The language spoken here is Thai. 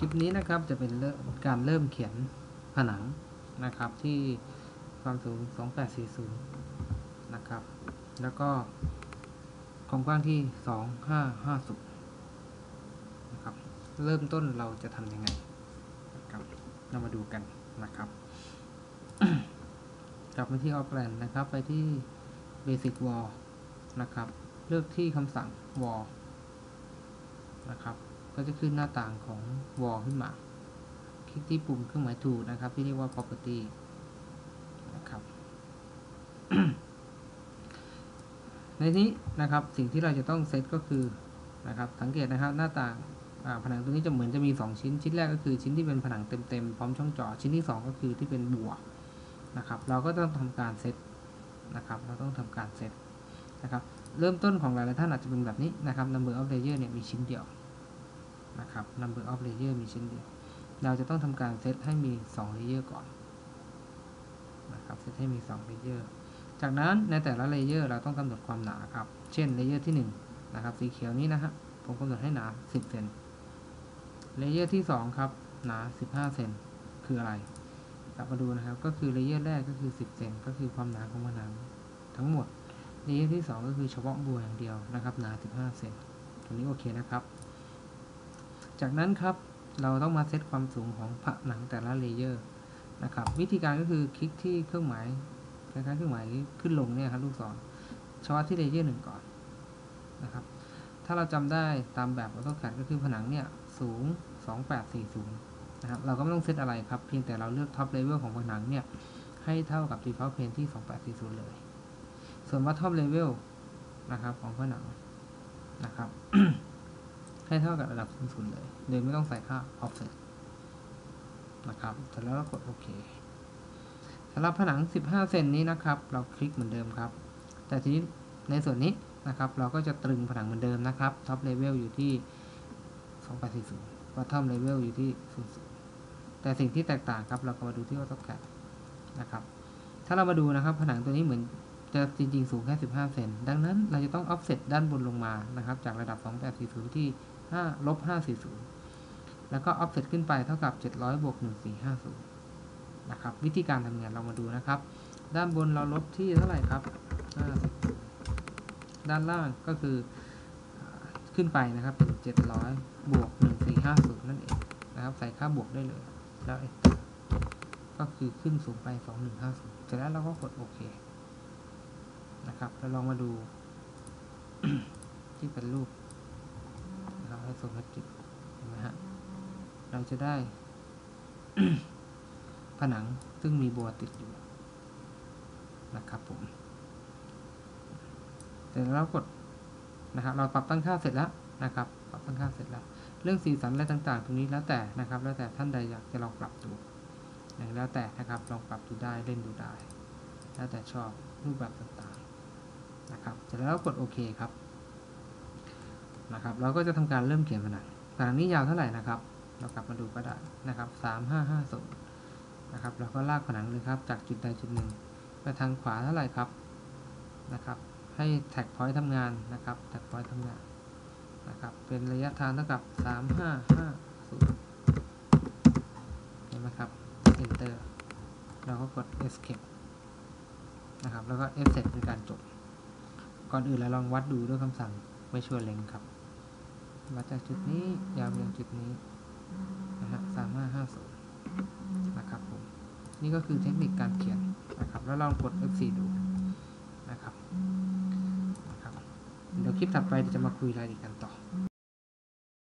คลิปนี้นะครับจะเป็นการเริ่มเขียนผนังนะครับที่ความสูง 2840 นะครับ แล้วก็ความกว้างที่ 2550 นะครับ เริ่มต้นเราจะทำยังไงนะครับเรามาดูกันนะครับกลับมาที่ Outline นะครับ ไปที่ Basic Wall นะครับ เลือกที่คำสั่ง Wall นะครับ ก็จะขึ้นหน้าต่างของ Wall ขึ้นมา คลิกที่ปุ่มเครื่องหมายถูกนะครับ ที่เรียกว่า Property นะครับ ในนี้นะครับสิ่งที่เราจะต้องเซตก็คือนะครับสังเกตนะครับหน้าต่างผนังตัวนี้จะเหมือนจะมี 2 ชิ้น ชิ้นแรกก็คือชิ้นที่เป็นผนังเต็มๆพร้อมช่องเจาะชิ้นที่ 2 ก็คือที่เป็นบัวนะครับ เราก็ต้องทำการเซตนะครับ เราต้องทำการเซตนะครับ เริ่มต้นของหลายๆท่านอาจจะเป็นแบบนี้นะครับ number of layer เนี่ยมีชิ้นเดียว นะครับ number of layer มีเชิ้นเดียวเราจะต้องทำการเซตให้มี2 layer ก่อนนะครับเซตให้มี 2 layer จากนั้นในแต่ละเลเยอร์เราต้องกำหนดความหนาครับ เช่นเลเยอร์ที่1นะครับสีเขียวนี้นะฮะผมกำหนดให้หนา 10 เซนเลเยอร์ที่ 2 ครับหนา 15 เซนคืออะไรกลับมาดูนะครับ ก็คือเลเยอร์แรกก็คือ 10 เซนก็คือความหนาของผนังทั้งหมดเลเยอร์ที่ 2 ก็คือเฉพาะบัวอย่างเดียวนะครับหนา 15 เซนตรงนี้โอเคนะครับ จากนั้นครับเราต้องมาเซตความสูงของผนังแต่ละเลเยอร์นะครับ วิธีการก็คือคลิกที่เครื่องหมายคล้ายๆเครื่องหมายขึ้นลงเนี่ยครับลูกศรเฉพาะที่เลเยอร์หนึ่งก่อนนะครับ ถ้าเราจำได้ตามแบบ AutoCAD ก็คือผนังเนี่ยสูง 2840 นะครับ เราก็ไม่ต้องเซตอะไรครับ เพียงแต่เราเลือกท็อปเลเวลของผนังเนี่ย ให้เท่ากับ default plane ที่ 2840 เลย ส่วนว่าท็อปเลเวลนะครับของผนังนะครับ ให้เท่ากับระดับสูงสุดเลย โดยไม่ต้องใส่ค่า offset นะครับเสร็จแล้วเรากดโอเคสำหรับผนัง 15 เซนนี้นะครับ เราคลิกเหมือนเดิมครับ แต่ทีนี้ในส่วนนี้นะครับ เราก็จะตรึงผนังเหมือนเดิมนะครับท็อปเลเวลอยู่ที่ 2840 bottom level อยู่ที่ 00 แต่สิ่งที่แตกต่างครับ เราก็มาดูที่ AutoCAD นะครับ ถ้าเรามาดูนะครับ ผนังตัวนี้เหมือนจะจริง ๆ สูงแค่ 15 เซน ดังนั้นเราจะต้อง offset ด้านบนลงมานะครับ จากระดับ 2840 ที่ 5ลบ540 แล้วก็ offset ขึ้นไปเท่ากับ 700บวก1450 นะครับ วิธีการทำงานเรามาดูนะครับ ด้านบนเราลบที่เท่าไหร่ครับ ด้านล่างก็คือขึ้นไปนะครับเป็น 700บวก1450 นั่นเองนะครับ ใส่ค่าบวกได้เลย แล้วก็คือขึ้นสูงไป 2150 เสร็จแล้วเราก็กดโอเคนะครับแล้วลองมาดู ที่เป็นรูป สมกิจเห็นไหมฮะเราจะได้ ผนังซึ่งมีบัวติดอยู่นะครับผมเสร็จแล้วเรากดนะครับ เราปรับตั้งค่าเสร็จแล้วนะครับ ปรับตั้งค่าเสร็จแล้ว เรื่องสีสันอะไรต่างๆ ตรงนี้แล้วแต่นะครับ แล้วแต่ท่านใดอยากจะลองปรับดูแล้วแต่นะครับลองปรับดูได้เล่นดูได้ แล้วแต่ชอบรูปแบบต่างๆนะครับเสร็จแล้วกดโอเคครับ นะครับ เราก็จะทำการเริ่มเขียนผนังผนังนี้ยาวเท่าไหร่นะครับ เรากลับมาดูก็ได้นะครับสามห้าห้าศูนย์นะครับเราก็ลากผนังเลยครับจากจุดใดจุดหนึ่งไปทางขวาเท่าไหร่ครับนะครับ ให้แท็กพอยต์ทำงานนะครับแท็กพอยต์ทำงานนะครับ เป็นระยะทางเท่ากับสามห้าห้าศูนย์เห็นไหมครับ enter เราก็กด escape นะครับ แล้วก็ effect เป็นการจบ ก่อนอื่นเราลองวัดดูด้วยคำสั่งไม่ช่วยเลงครับ มาจากจุดนี้ยาวไปยังจุดนี้นะฮะสามห้าห้าศูนย์นะครับผม นี่ก็คือเทคนิคการเขียนนะครับ แล้วลองกด F4 ดูนะครับนะครับ เดี๋ยวคลิปถัดไปจะมาคุยรายละเอียดกันต่อ